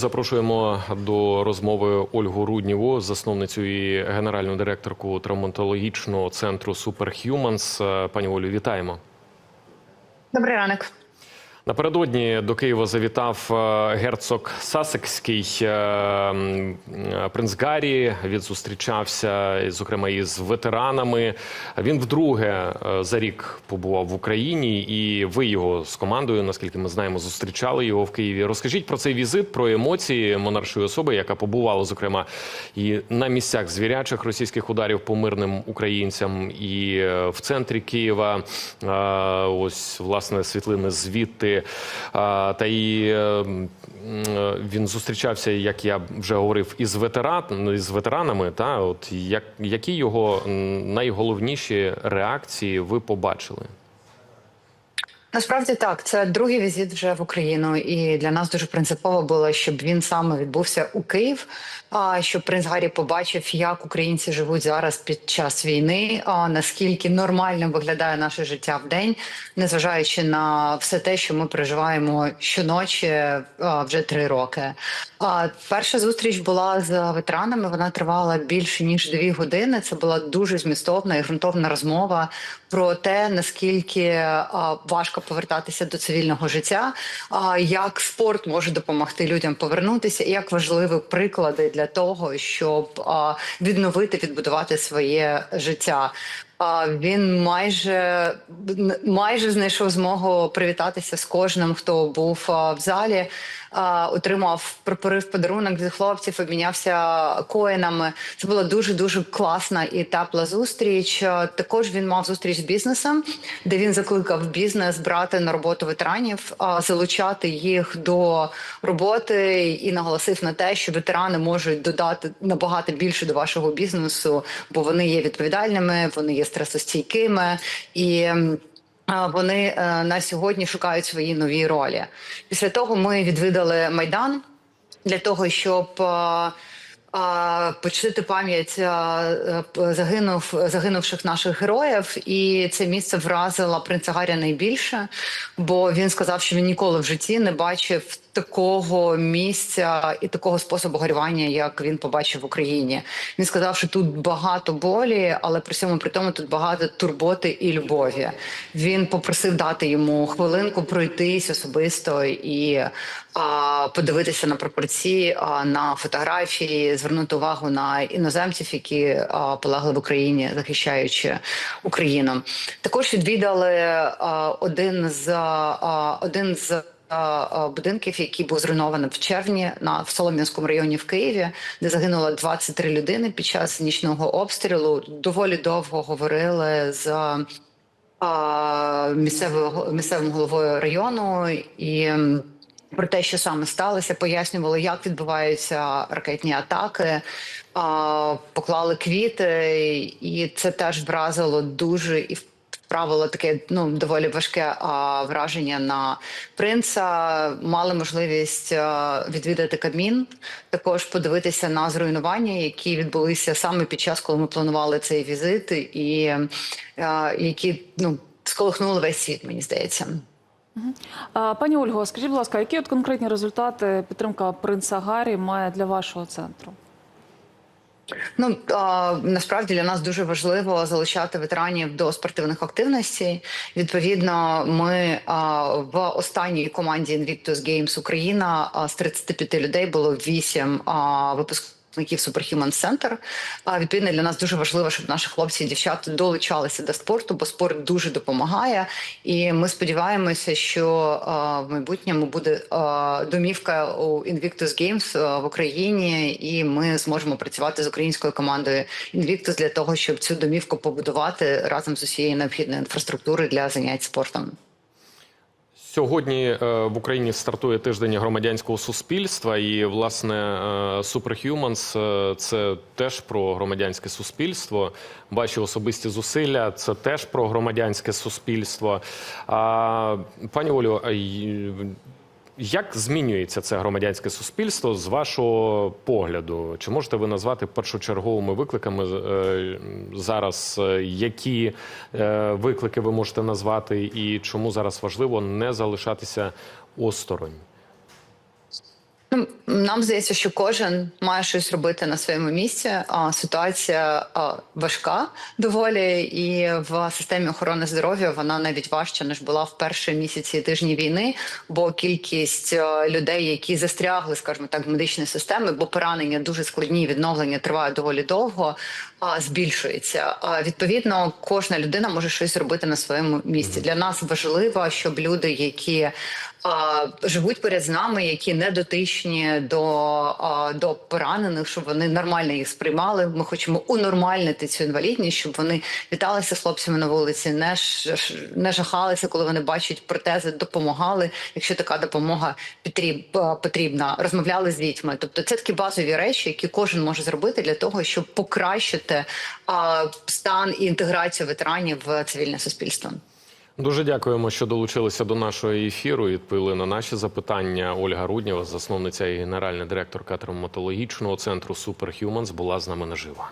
Запрошуємо до розмови Ольгу Рудніву, засновницю і генеральну директорку травматологічного центру. Е, Пані Олю, вітаємо. Добрий ранок. Напередодні до Києва завітав е, герцог Сасекський е, е, принц Гаррі. Він зустрічався, зокрема, із ветеранами. Він вдруге за рік побував в Україні, і ви його з командою, наскільки ми знаємо, зустрічали його в Києві. Розкажіть про цей візит, про емоції монаршої особи, яка побувала, зокрема, і на місцях звірячих російських ударів по мирним українцям, і в центрі Києва. Ось власне світлини звідти. Та і е, м, е, він зустрічався, як я вже говорив, із ветеран із ветеранами. Та от як які його найголовніші реакції ви побачили? Насправді так, це другий візит вже в Україну, і для нас дуже принципово було, щоб він саме відбувся у Київ. А щоб принц Гаррі побачив, як українці живуть зараз під час війни, а наскільки нормально виглядає наше життя в день, незважаючи на все те, що ми переживаємо щоночі а, вже три роки. А перша зустріч була з ветеранами. Вона тривала більше ніж дві години. Це була дуже змістовна і ґрунтовна розмова про те, наскільки а, важко повертатися до цивільного життя, як спорт може допомогти людям повернутися, і як важливі приклади для того, щоб відновити, відбудувати своє життя. А він майже майже знайшов змогу привітатися з кожним, хто був в залі. Отримав припорив подарунок від хлопців, обмінявся коїнами. Це була дуже дуже класна і тепла зустріч. Також він мав зустріч з бізнесом, де він закликав бізнес брати на роботу ветеранів, залучати їх до роботи і наголосив на те, що ветерани можуть додати набагато більше до вашого бізнесу, бо вони є відповідальними, вони є стресостійкими і. Вони е, на сьогодні шукають свої нові ролі. Після того ми відвідали майдан для того, щоб е, е, пам'ять е, е, загинув загинувших наших героїв, і це місце вразило принца Гарря найбільше, бо він сказав, що він ніколи в житті не бачив такого місця і такого способу горювання, як він побачив в Україні. Він сказав, що тут багато болі, але при цьому при тому тут багато турботи і любові. Він попросив дати йому хвилинку пройтись особисто і а, подивитися на пропорції, а, на фотографії, звернути увагу на іноземців, які а, полегли в Україні, захищаючи Україну. Також відвідали а, один з а, один з будинків, який був зруйнований в червні на в Солом'янському районі в Києві, де загинуло 23 людини під час нічного обстрілу. Доволі довго говорили з е, місцевою місцевим головою району і. Про те, що саме сталося, пояснювали, як відбуваються ракетні атаки, поклали квіти, і це теж вразило дуже і вправило таке ну доволі важке а, враження на принца. Мали можливість а, відвідати Кабмін, також подивитися на зруйнування, які відбулися саме під час, коли ми планували цей візит, і а, які ну сколихнули весь світ, мені здається. Пані Ольго, скажіть, будь ласка, які от конкретні результати підтримка принца Гаррі має для вашого центру? Ну а, насправді для нас дуже важливо залучати ветеранів до спортивних активностей. Відповідно, ми а, в останній команді Invictus Games Україна а, з 35 людей було 8 а, випускників. Superhuman Center. А відповідно для нас дуже важливо, щоб наші хлопці і дівчата долучалися до спорту, бо спорт дуже допомагає. І ми сподіваємося, що в майбутньому буде домівка у Invictus Games в Україні, і ми зможемо працювати з українською командою Invictus для того, щоб цю домівку побудувати разом з усією необхідною інфраструктурою для занять спортом. Сьогодні е, в Україні стартує тиждень громадянського суспільства, і власне е, Superhumans е, – це теж про громадянське суспільство. Ваші особисті зусилля це теж про громадянське суспільство. Пані Олю, як змінюється це громадянське суспільство з вашого погляду? Чи можете ви назвати першочерговими викликами е, зараз? е, Які е, виклики ви можете назвати, і чому зараз важливо не залишатися осторонь? Ну, нам здається, що кожен має щось робити на своєму місці. А ситуація важка доволі, і в системі охорони здоров'я вона навіть важча ніж була в перші місяці тижні війни. Бо кількість людей, які застрягли, скажімо так, в медичній системі, бо поранення дуже складні, відновлення тривають доволі довго. А збільшується. Відповідно, кожна людина може щось робити на своєму місці. Для нас важливо, щоб люди, які живуть поряд з нами, які не дотичні до, до поранених, щоб вони нормально їх сприймали. Ми хочемо унормальнити цю інвалідність, щоб вони віталися хлопцями на вулиці, не, не жахалися, коли вони бачать протези, допомагали, якщо така допомога потріб, потрібна. Розмовляли з дітьми. Тобто, це такі базові речі, які кожен може зробити для того, щоб покращити стан і інтеграцію ветеранів в цивільне суспільство. Дуже дякуємо, що долучилися до нашого ефіру і відповіли на наші запитання. Ольга Руднєва, засновниця і генеральна директорка травматологічного центру Superhumans, була з нами наживо.